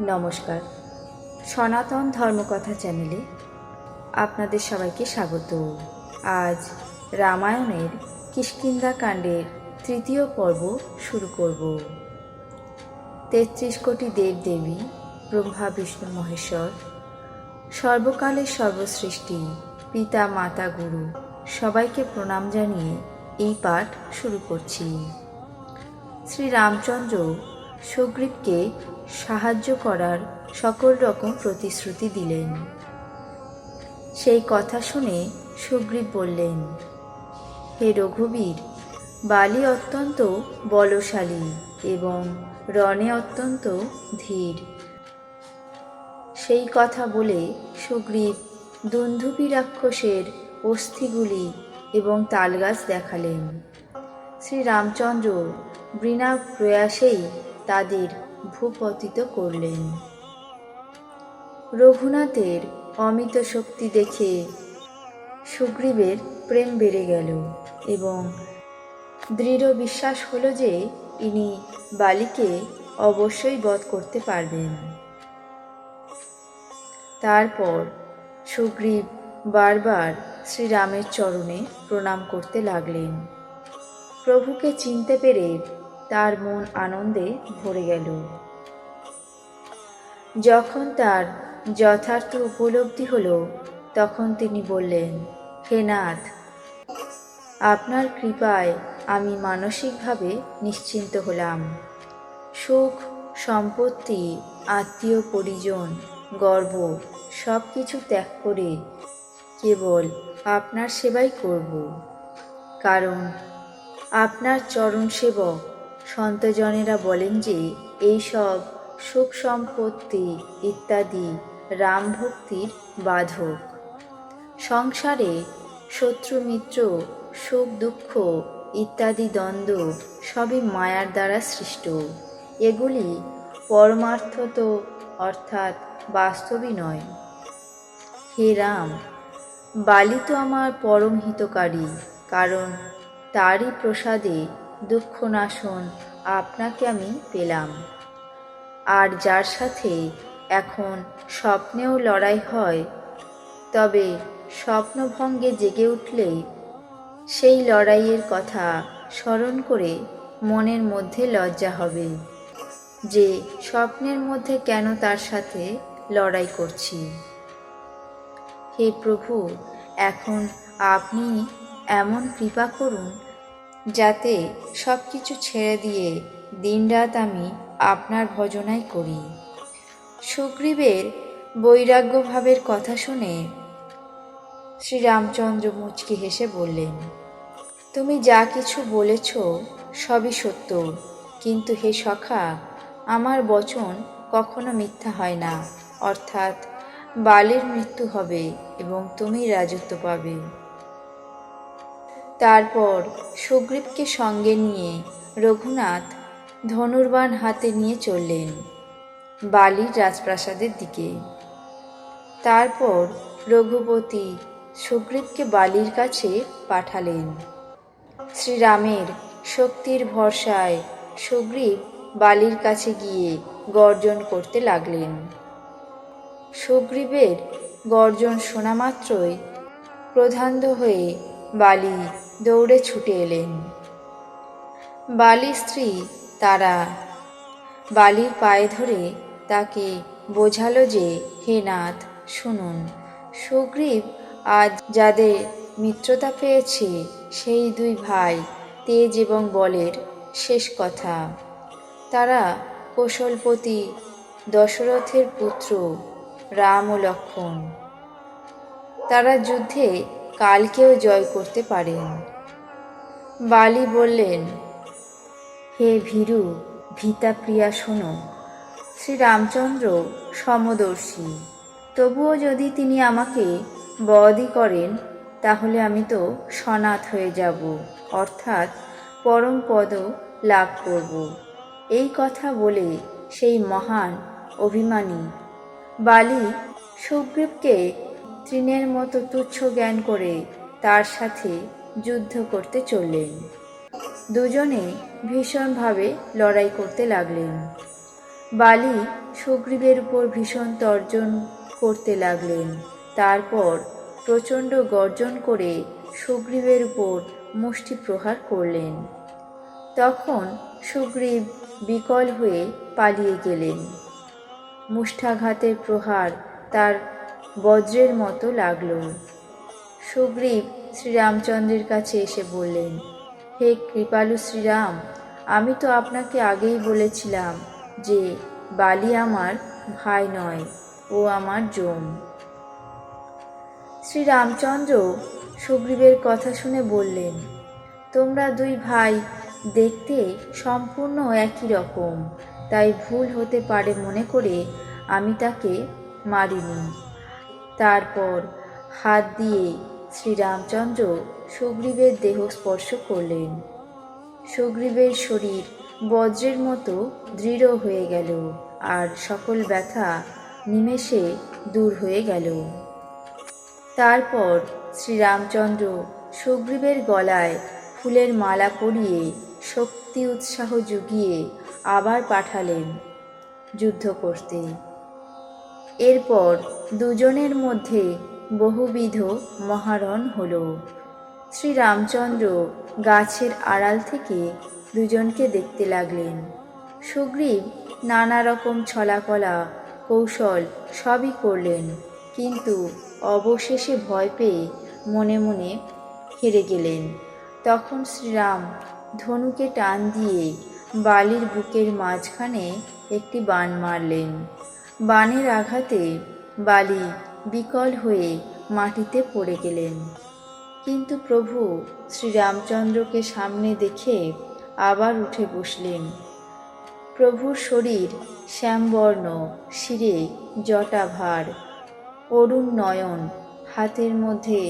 নমস্কার। সনাতন ধর্মকথা চ্যানেলে আপনাদের সবাইকে স্বাগত। আজ রামায়ণের কিষ্কিন্দা কাণ্ডের তৃতীয় পর্ব শুরু করব। তেত্রিশ কোটি দেবদেবী, ব্রহ্মা, বিষ্ণু, মহেশ্বর, সর্বকালের সর্বসৃষ্টি, পিতা, মাতা, গুরু, সবাইকে প্রণাম জানিয়ে এই পাঠ শুরু করছি। শ্রীরামচন্দ্র সুগ্রীবকে সাহায্য করার সকল রকম প্রতিশ্রুতি দিলেন। সেই কথা শুনে সুগ্রীব বললেন, হে রঘুবীর, বালি অত্যন্ত বলশালী এবং রণে অত্যন্ত ধীর। সেই কথা বলে সুগ্রীব দুন্ধুবি রাক্ষসের অস্থিগুলি এবং তালগাছ দেখালেন। শ্রী রামচন্দ্র বিনা প্রয়াসেই তাদের ভূপতিত করলেন। রঘুনাথের অমিত শক্তি দেখে সুগ্রীবের প্রেম বেড়ে গেল এবং দৃঢ় বিশ্বাস হলো যে ইনি বালিকে অবশ্যই বধ করতে পারবেন। তারপর সুগ্রীব বারবার শ্রীরামের চরণে প্রণাম করতে লাগলেন। প্রভুকে চিনতে পেরে তার মন আনন্দে ভরে গেল। যখন তার যথার্থ উপলব্ধি হলো, তখন তিনি বললেন, হে নাথ, আপনার কৃপায় আমি মানসিকভাবে নিশ্চিন্ত হলাম। সুখ, সম্পত্তি, আত্মীয়, পরিজন, গর্ব সব কিছু ত্যাগ করে কেবল আপনার সেবাই করব। কারণ আপনার চরণ সেবক সন্তজনেরা বলেন যে, এই সব সুখ সম্পত্তি ইত্যাদি রাম ভক্তির বাধক। সংসারে শত্রু মিত্র সুখ দুঃখ ইত্যাদি দ্বন্দ্ব সবই মায়ার দ্বারা সৃষ্ট। এগুলি পরমার্থত অর্থাৎ বাস্তবই নয়। হে রাম, বালি তো আমার পরম হিতকারী, কারণ তারই প্রসাদে দুঃখ নাশন আপনাকে আমি পেলাম। আর যার সাথে এখন স্বপ্নেও লড়াই হয়, তবে স্বপ্নভঙ্গে জেগে উঠলে সেই লড়াইয়ের কথা স্মরণ করে মনের মধ্যে লজ্জা হবে যে স্বপ্নের মধ্যে কেন তার সাথে লড়াই করছি। হে প্রভু, এখন আপনি এমন কৃপা করুন যাতে সব কিছু ছেড়ে দিয়ে দিনরাত আমি আপনার ভজনাই করি। সুগ্রীবের বৈরাগ্যভাবের কথা শুনে শ্রীরামচন্দ্র মুচকি হেসে বললেন, তুমি যা কিছু বলেছ সবই সত্য, কিন্তু হে সখা, আমার বচন কখনো মিথ্যা হয় না। অর্থাৎ বালির মৃত্যু হবে এবং তুমি রাজত্ব পাবে। তারপর সুগ্রীবকে সঙ্গে নিয়ে রঘুনাথ ধনুর্বাণ হাতে নিয়ে চললেন বালির রাজপ্রাসাদের দিকে। তারপর রঘুপতি সুগ্রীবকে বালির কাছে পাঠালেন। শ্রীরামের শক্তির ভরসায় সুগ্রীব বালির কাছে গিয়ে গর্জন করতে লাগলেন। সুগ্রীবের গর্জন শোনা মাত্রই প্রধান্ধ হয়ে বালি দৌড়ে ছুটে এলেন। বালি স্ত্রী তারা। বালির পায়ে ধরে তাকে বোঝালো যে, হে নাথ, শুনুন, সুগ্রীব আজ যাদের মিত্রতা পেয়েছে, সেই দুই ভাই তেজ এবং বলের শেষ কথা। তারা কৌশলপতি দশরথের পুত্র রাম ও লক্ষণ। তারা যুদ্ধে কালকেও জয় করতে পারেন। বালি বললেন হে ভীরু, ভীতা প্রিয়া শোনো। শ্রীরামচন্দ্র সমদর্শী। তবুও যদি তিনি আমাকে বধই করেন, তাহলে আমি তো সনাথ হয়ে যাব, অর্থাৎ পরম পদ লাভ করব। এই কথা বলে সেই মহান অভিমানী বালি সুগ্রীবকে তৃণের মতো তুচ্ছ জ্ঞান করে তার সাথে যুদ্ধ করতে চললেন। দুজনে ভীষণভাবে লড়াই করতে লাগলেন। বালি সুগ্রীবের উপর ভীষণ তর্জন করতে লাগলেন। তারপর প্রচণ্ড গর্জন করে সুগ্রীবের উপর মুষ্টি প্রহার করলেন। তখন সুগ্রীব বিকল হয়ে পালিয়ে গেলেন। মুষ্ঠাঘাতের প্রহার তার বজ্রের মতো লাগল। সুগ্রীব শ্রীরামচন্দ্রের কাছে এসে বললেন হে কৃপালু শ্রীরাম, আমি তো আপনাকে আগেই বলেছিলাম যে বালি আমার ভাই নয়, ও আমার জম শ্রীরামচন্দ্র সুগ্রীবের কথা শুনে বললেন, তোমরা দুই ভাই দেখতে সম্পূর্ণ একই রকম, তাই ভুল হতে পারে মনে করে আমি তাকে মারিনি। তারপর হাত দিয়ে শ্রীরামচন্দ্র সুগ্রীবের দেহ স্পর্শ করলেন। সুগ্রীবের শরীর বজ্রের মতো দৃঢ় হয়ে গেল আর সকল ব্যথা নিমেষে দূর হয়ে গেল। তারপর শ্রীরামচন্দ্র সুগ্রীবের গলায় ফুলের মালা পরিয়ে শক্তি উৎসাহ জুগিয়ে আবার পাঠালেন যুদ্ধ করতে। এরপর দুজনের মধ্যে বহুবিধ মহারণ হলো। শ্রীরামচন্দ্র গাছের আড়াল থেকে দুজনকে দেখতে লাগলেন। সুগ্রীব নানা রকম ছলাকলা, কৌশল সবই করলেন, কিন্তু অবশেষে ভয় পেয়ে মনে মনে হেরে গেলেন। তখন শ্রীরাম ধনুকে টান দিয়ে বালির বুকের মাঝখানে একটি বাণ মারলেন। বাণের আঘাতে বালি বিকল হয়ে মাটিতে পড়ে গেলেন। কিন্তু প্রভু, শ্রীরামচন্দ্রকে সামনে দেখে আবার উঠে বসলেন। প্রভুর শরীর শ্যামবর্ণ, শিরে জটাভার, অরুণ নয়ন, হাতের মধ্যে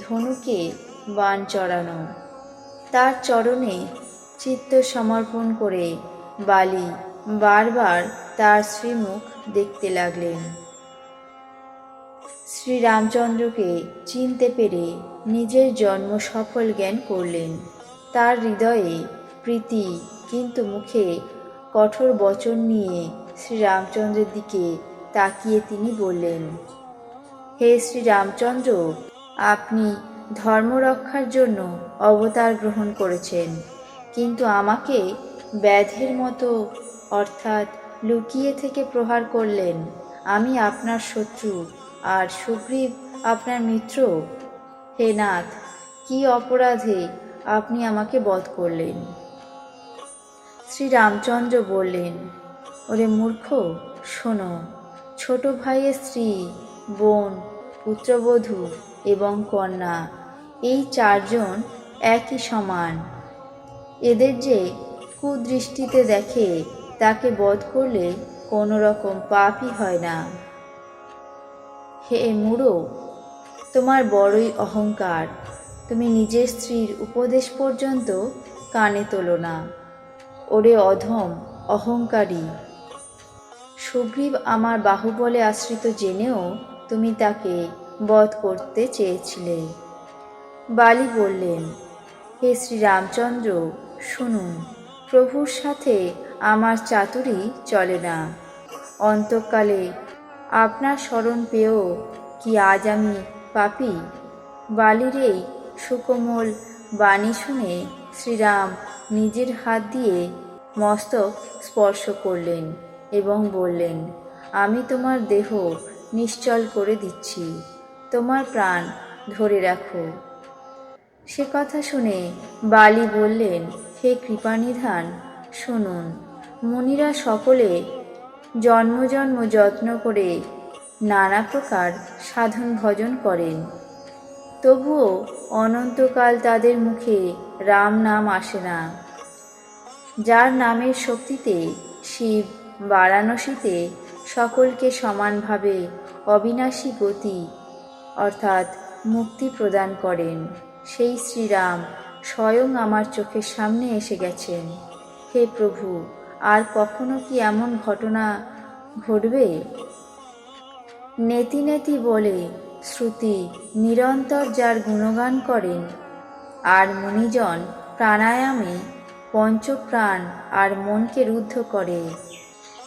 ধনুকে বান চড়ানো। তার চরণে চিত্ত সমর্পণ করে বালি বারবার তার শ্রীমুখ দেখতে লাগলেন। শ্রীরামচন্দ্রকে চিনতে পেরে নিজের জন্ম সফল জ্ঞান করলেন। তার হৃদয়ে প্রীতি, কিন্তু মুখে কঠোর বচন নিয়ে শ্রীরামচন্দ্রের দিকে তাকিয়ে তিনি বললেন, হে শ্রীরামচন্দ্র, আপনি ধর্ম রক্ষার জন্য অবতার গ্রহণ করেছেন, কিন্তু আমাকে ব্যাধের মতো, অর্থাৎ লুকিয়ে থেকে প্রহার করলেন। আমি আপনার শত্রু আর সুগ্রীব আপনার মিত্র। হে নাথ, কি অপরাধে আপনি আমাকে বধ করলেন? শ্রীরামচন্দ্র বললেন, ওরে মূর্খ, শোনো, ছোট ভাইয়ের স্ত্রী, বোন, পুত্রবধূ এবং কন্যা, এই চারজন একই সমান। এদের যে কুদৃষ্টিতে দেখে তাকে বধ করলে কোনো রকম পাপই হয় না। হে মুড়ো তোমার বড়ই অহংকার। তুমি নিজের স্ত্রীর উপদেশ পর্যন্ত কানে তোলো না। ওরে অধম, অহংকারী। সুগ্রীব আমার বাহুবলে আশ্রিত জেনেও তুমি তাকে বধ করতে চেয়েছিলে। বালি বললেন, হে শ্রীরামচন্দ্র শুনুন প্রভুর সাথে আমার চাতুরি চলে না। অন্তকালে আপনার স্মরণ পেয়েও কি আজ আমি পাপি। বালির এই সুকোমল বাণী শুনে শ্রীরাম নিজের হাত দিয়ে মস্তক স্পর্শ করলেন এবং বললেন, আমি তোমার দেহ নিশ্চল করে দিচ্ছি। তোমার প্রাণ ধরে রাখো। সে কথা শুনে বালি বললেন, হে কৃপানিধান, শুনুন। মুনিরা সকলে জন্ম জন্ম যত্ন করে নানা প্রকার সাধন ভজন করেন। তবুও অনন্তকাল তাদের মুখে রাম নাম আসে না। যার নামের শক্তিতে শিব বারাণসীতে সকলকে সমানভাবে অবিনাশী গতি অর্থাৎ মুক্তি প্রদান করেন। সেই শ্রীরাম স্বয়ং আমার চোখের সামনে এসে গেছেন। হে প্রভু, আর কখনো কি এমন ঘটনা ঘটবে? নেতি নেতি বলে শ্রুতি নিরন্তর যার গুণগান করেন। আর মুনিজন প্রাণায়ামে পঞ্চপ্রাণ আর মনকে রুদ্ধ করে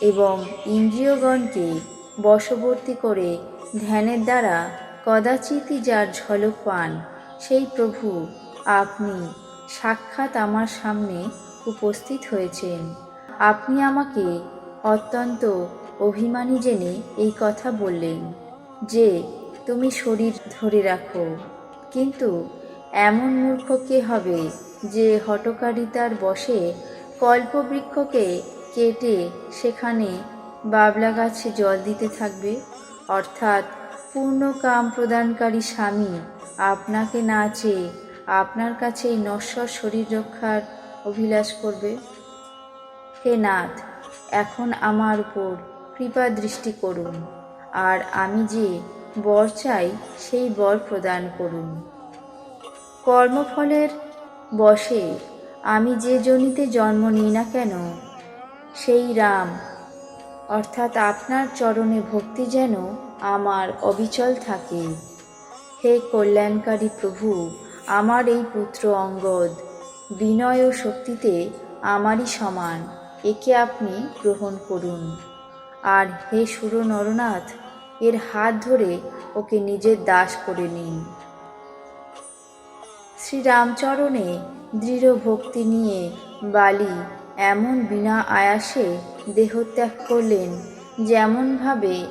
এবং ইন্দ্রিয়গণকে বশবর্তী করে ধ্যানের দ্বারা কদাচিৎই যার ঝলক পান, সেই প্রভু আপনি সাক্ষাৎ আমার সামনে উপস্থিত হয়েছেন। আপনি আমাকে অত্যন্ত অভিমানী জেনে এই কথা বললেন যে, তুমি শরীর ধরে রাখো। কিন্তু এমন মূর্খ কে হবে যে হটকারিতার বসে কল্পবৃক্ষকে কেটে সেখানে বাবলা গাছে জল দিতে থাকবে? অর্থাৎ পূর্ণ কাম প্রদানকারী স্বামী আপনাকে না চেয়ে আপনার কাছে এই নশ্বর শরীর রক্ষার অভিলাষ করবে? হে নাথ, এখন আমার উপর কৃপা দৃষ্টি করুন, আর আমি যে বর চাই, সেই বর প্রদান করুন। কর্মফলের বসে আমি যে জনিতে জন্ম নিই না কেন, সেই রাম। অর্থাৎ আপনার চরণে ভক্তি যেন আমার অবিচল থাকে। হে কল্যাণকারী প্রভু, আমার এই পুত্র অঙ্গদ, বিনয় ও শক্তিতে আমারই সমান, একে আপনি গ্রহণ করুন। আর হে সুর নরনাথ, এর হাত ধরে ওকে নিজের দাস করে নিন। শ্রীরামচরণে দৃঢ় ভক্তি নিয়ে বালি এমন বিনা আয়াসে দেহত্যাগ করলেন, যেমনভাবে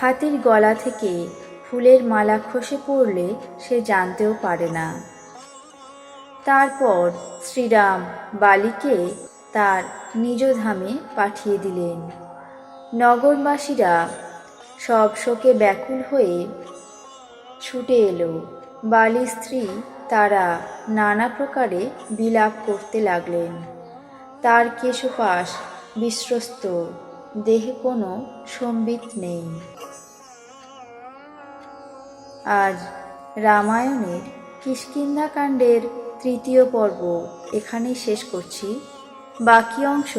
হাতির গলা থেকে ফুলের মালা খসে পড়লে সে জানতেও পারে না। তারপর শ্রীরাম বালিকে তার নিজ ধামে পাঠিয়ে দিলেন। নগরবাসীরা সব শোকে ব্যাকুল হয়ে ছুটে এলো। বালি স্ত্রী তারা নানা প্রকারে বিলাপ করতে লাগলেন। তার কেশপাশ বিশ্বস্ত, দেহে কোনো সম্বিত নেই। আজ রামায়ণের কিষ্কিন্ধাকাণ্ডের তৃতীয় পর্ব এখানেই শেষ করছি। বাকি অংশ